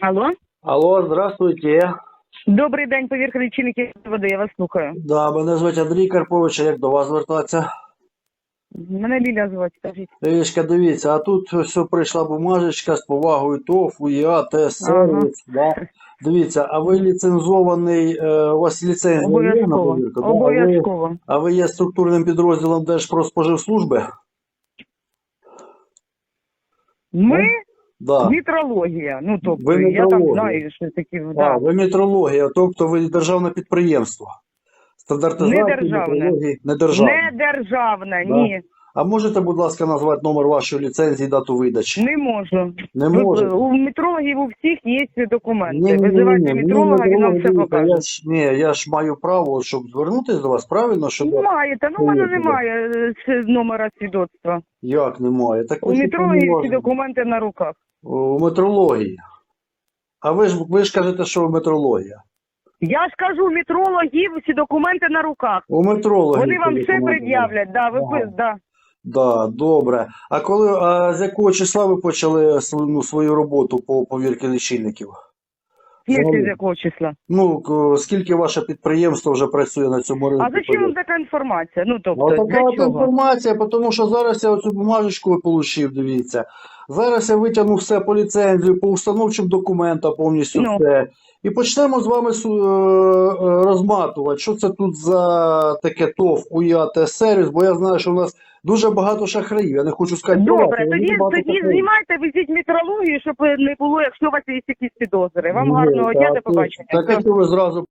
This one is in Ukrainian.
Алло, Алло, здравствуйте. добрий день, повірка лічильники води, я вас слухаю. Да, мене звуть Андрій Карпович, а як до вас звертатися? Мене Ліля звати, скажіть. Лілічка, дивіться, а тут ось прийшла бумажечка з повагою ТОВ, УЄА, ТС сервіс. Да. Дивіться, а ви ліцензований, е, у вас ліцензія є на Обов'язково. повірку? Да? А, ви, Обов'язково. а ви є структурним підрозділом Держпродспоживслужби? Ми Да. вітрологія. Ну тобто, Ви я там знаю, що такі А, да. ви метрологія, тобто ви державне підприємство. Стандартизація Не державне. метрології не державне. не державна, Да. ні. А можете, будь ласка, назвати номер вашої ліцензії, дату видачі? Не можу. Не Ви- можете? У метрологів у всіх є документи. Ні, ні, ні, Визивайте ні, він вам все покаже. Я ж, ні, я ж маю право, щоб звернутися до вас, правильно? Щоб... Маєте, ну в мене немає е, номера свідоцтва. Як немає? Так У ви метрологів всі документи на руках. У метрології. А ви ж, ви ж кажете, що метрологія. Я ж кажу, метрологів всі документи на руках. У метрології. Вони вам все пред'являть, да, ви Ага. да. Да, добре. А коли, а з якого числа ви почали свою, ну, свою роботу по повірці лічильників? Є з якого числа. Ну, скільки ваше підприємство вже працює на цьому ринку? А зачем вам така інформація? Ну тобто, а така для чого? інформація, тому що зараз я оцю бумажечку отримав, дивіться. Зараз я витягну все по ліцензію, по установчим документам повністю Ну. все. І почнемо з вами е, е, розматувати, що це тут за таке ТОВ, УЯ, сервіс, бо я знаю, що у нас дуже багато шахраїв. Я не хочу сказати, Добре, тоді, тоді знімайте, везіть метрологію, щоб не було, якщо у вас є якісь підозри. Вам гарного дня, до побачення. Так Все. якщо ви зразу